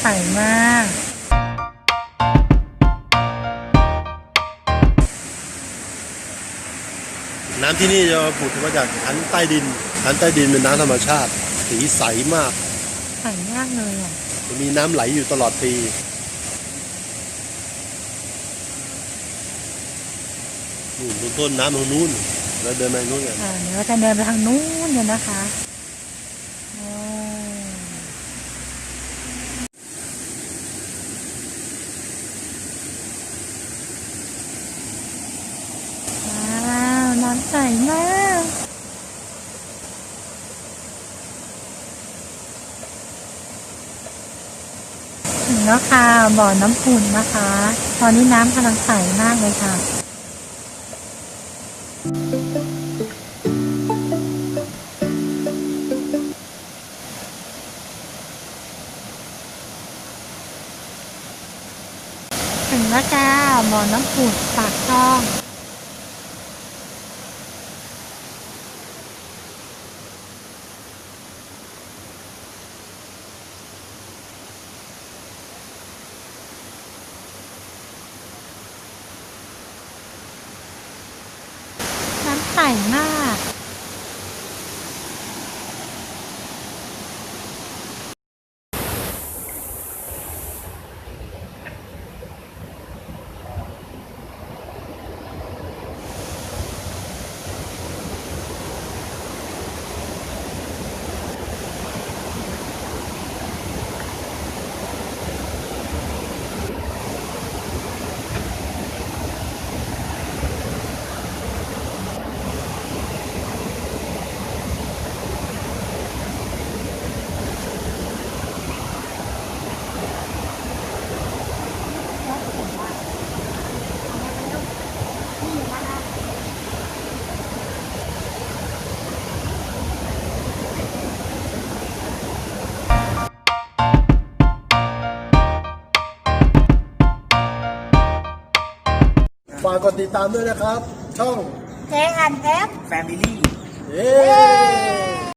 ใสมาก น้ำที่นี่จะผุดมาจากชั้นใต้ดินชั้นใต้ดินเป็นน้ำธรรมชาติ สีใสมาก ใสมากเลยอะจะมีน้ำไหลอยู่ตลอดปี นู่นต้นน้ำตรงนู้น แล้วเดินไปนู้นกันอ่าเดี๋ยวเราจะเดินไปทางนู้นเนี่ยนะคะโอ้ว้าว น้ำใสมากถึงแล้วค่ะบ่อน้ำขุ่นนะคะ ตอนนี้น้ำกำลังใสมากเลยค่ะถึงแล้วจ้าบ่อน้ำผุดปากช่อง น้ำ ฝากกดติดตามด้วยนะครับ ช่องเจ๊อันแอฟ Family เย้